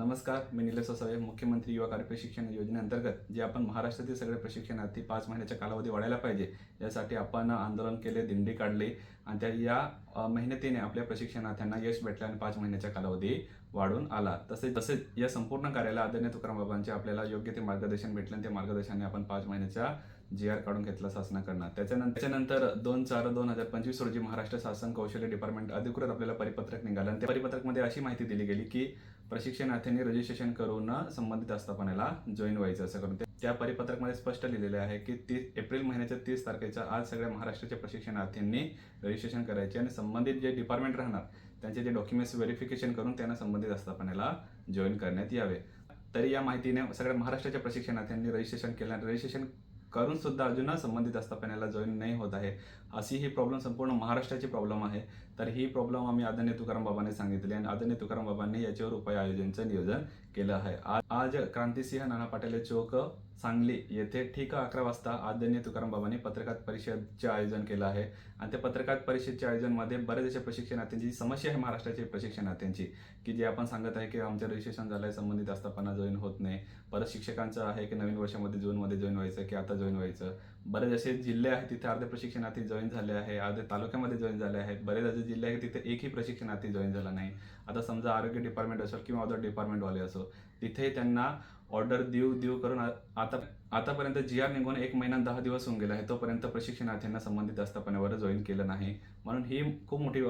नमस्कार मी निलेश वसावे मुख्यमंत्री युवा कार्य प्रशिक्षण योजनेअंतर्गत जे आपण महाराष्ट्रातील सगळे प्रशिक्षणार्थी पाच महिन्याच्या कालावधी वाढायला पाहिजे यासाठी आपण आंदोलन केले दिंडी काढली आणि त्या या मेहनतीने आपल्या प्रशिक्षणार्थ्यांना यश भेटले आणि पाच महिन्याचा कालावधी वाढून आला. तसेच तसेच या संपूर्ण कार्याला आदरणीय तुकाराम बाबांचे आपल्याला योग्य ते मार्गदर्शन भेटलं आणि त्या मार्गदर्शनाने आपण पाच महिन्याचा जी आर काढून घेतला शासनाकडनं त्याच्यानंतर त्याच्यानंतर दोन चार दोन हजार पंचवीस रोजी महाराष्ट्र शासन कौशल्य डिपार्टमेंट अधिकृत आपल्याला परिपत्रक निघालं आणि त्या परिपत्रकमध्ये अशी माहिती दिली गेली की प्रशिक्षणार्थ्यांनी रजिस्ट्रेशन करून संबंधित आस्थापनाला जॉईन व्हायचं असं करून. ते- त्या परिपत्रकमध्ये स्पष्ट लिहिलेले आहे की तीस एप्रिल महिन्याच्या तीस तारखेच्या आज सगळ्या महाराष्ट्राच्या प्रशिक्षणार्थींनी रजिस्ट्रेशन करायचे आणि संबंधित जे डिपार्टमेंट राहणार त्यांचे जे डॉक्युमेंट्स व्हेरिफिकेशन करून त्यांना संबंधित आस्थापनेला जॉईन करण्यात यावे. तरी या माहितीने सगळ्या महाराष्ट्राच्या प्रशिक्षणार्थ्यांनी रजिस्ट्रेशन केलं रजिस्ट्रेशन करून सुद्धा अजून संबंधित आस्थापनाला जॉईन नाही होत आहे. अशी ही प्रॉब्लेम संपूर्ण महाराष्ट्राची प्रॉब्लेम आहे. तर ही प्रॉब्लेम आम्ही आदरणीय तुकाराम बाबांनी सांगितली आणि आदरणीय तुकाराम बाबांनी याच्यावर उपाय आयोजनचं नियोजन केलं आहे. आज आज क्रांतिसिंह नाना पाटील चौक सांगली येथे ठीक अकरा वाजता आदरणीय तुकाराम बाबांनी पत्रकार परिषदचे आयोजन केलं आहे. आणि त्या पत्रकार परिषदच्या आयोजनमध्ये बरेच अशा प्रशिक्षणार्थ्यांची जी समस्या आहे महाराष्ट्राची प्रशिक्षणार्थ्यांची की जे आपण सांगत आहे की आमचं रजिस्ट्रेशन झालं आहे संबंधित आस्थापना जॉईन होत नाही. परत शिक्षकांचं आहे की नवीन वर्षामध्ये जूनमध्ये जॉईन व्हायचं की आता जॉईन व्हायचं. बरेच असे जिल्हे आहेत तिथे अर्धे प्रशिक्षणार्थी जॉईन झाले आहे अर्धे तालुक्यामध्ये जॉईन झाले आहेत बरेच असे जिल्हे आहेत तिथे एकही प्रशिक्षणार्थी जॉईन झाला नाही. आता समजा आरोग्य डिपार्टमेंट असेल किंवा अदर डिपार्टमेंटवाले असो तिथे त्यांना ऑर्डर देऊ देऊ करून आ- आता आतापर्यंत जी आर निघून एक महिना दहा दिवस होऊन गेला आहे. तोपर्यंत प्रशिक्षणार्थ्यांना संबंधित आस्थापनावर जॉईन केलं नाही. म्हणून ही खूप मोठी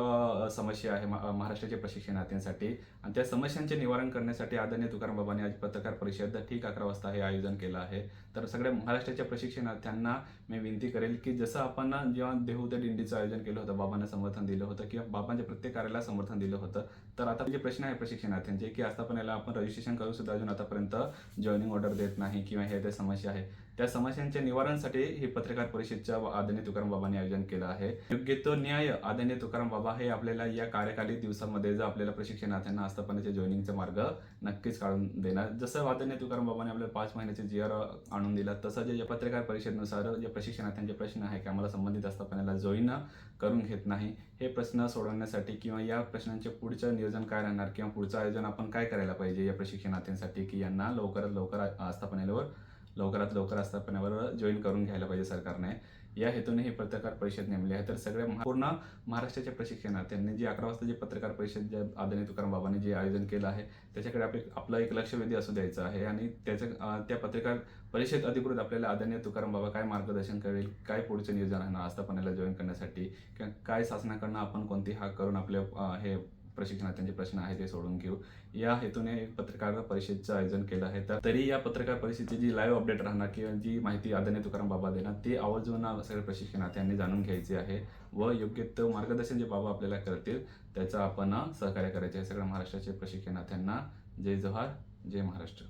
समस्या आहे महाराष्ट्राच्या प्रशिक्षणार्थींसाठी आणि त्या समस्यांचे निवारण करण्यासाठी आदरणीय तुकाराम बाबांनी आज पत्रकार परिषद ठीक अकरा वाजता हे आयोजन केलं आहे. तर सगळ्या महाराष्ट्राच्या प्रशिक्षणार्थ्यांना मी विनंती करेल की जसं आपण जेव्हा देहू त्या दिंडीचं आयोजन केलं होतं बाबांना समर्थन दिलं होतं किंवा बाबांच्या प्रत्येक कार्याला समर्थन दिलं होतं तर आता जे प्रश्न आहे प्रशिक्षणार्थ्यांचे की आस्थापनेला आपण रजिस्ट्रेशन करू सुद्धा अजून आतापर्यंत जॉईनिंग ऑर्डर देत नाही किंवा हे ते समस्या आहे. त्या समस्यांच्या निवारणासाठी ही पत्रकार परिषदच्या आदरणीय तुकाराम बाबांनी आयोजन केलं आहे. योग्य तो न्याय आदरणीय तुकाराम बाबा हे आपल्याला या कार्यकाली दिवसामध्ये जर आपल्याला प्रशिक्षणार्थ्यांना आस्थापनाच्या जॉईनिंगचा मार्ग नक्कीच काढून देणार. जसं आदरणीय तुकाराम बाबांनी आपल्याला पाच महिन्याचे जी आर आणून दिला तसं जे पत्रकार परिषदेनुसार जे प्रशिक्षणार्थ्यांचे प्रश्न आहे की आम्हाला संबंधित आस्थापनाला जॉईन करून घेत नाही हे प्रश्न सोडवण्यासाठी किंवा या प्रश्नांचे पुढचं नियोजन काय राहणार किंवा पुढचं आयोजन आपण काय करायला पाहिजे या प्रशिक्षणार्थ्यांसाठी की यांना लवकरात लवकर आस्थापनेवर लवकरात लवकर आस्थापनावर जॉईन करून घ्यायला पाहिजे सरकारने. या हेतूने ही पत्रकार परिषद नेमली आहे. तर सगळ्या पूर्ण महाराष्ट्राच्या प्रशिक्षणार्थ्यांनी जी अकरा वाजता जी पत्रकार परिषद जे आदरणीय तुकाराम बाबांनी जे आयोजन केलं आहे त्याच्याकडे आपले आपलं एक लक्षवेधी असू द्यायचं आहे आणि त्याचं त्या पत्रकार परिषद अधिकृत आपल्याला आदरणीय तुकाराम बाबा काय मार्गदर्शन करेल काय पुढचं नियोजन राहणार आस्थापनेला जॉईन करण्यासाठी किंवा काय शासनाकडनं आपण कोणती हा करून आपले हे प्रशिक्षणार्थ्यांचे प्रश्न आहे ते सोडून घेऊ. या हेतूने एक पत्रकार परिषदेचं आयोजन केलं आहे. तर तरी या पत्रकार परिषदेची जी लाईव्ह अपडेट राहणार किंवा जी माहिती आदरणीय तुकाराम बाबा देणार ते आवर्जून सगळ्या प्रशिक्षणार्थ्यांनी जाणून घ्यायची आहे व योग्य तो मार्गदर्शन जे बाबा आपल्याला करतील त्याचं आपण सहकार्य करायचे आहे. सगळ्या महाराष्ट्राचे प्रशिक्षणार्थ्यांना जय जोहार जय महाराष्ट्र.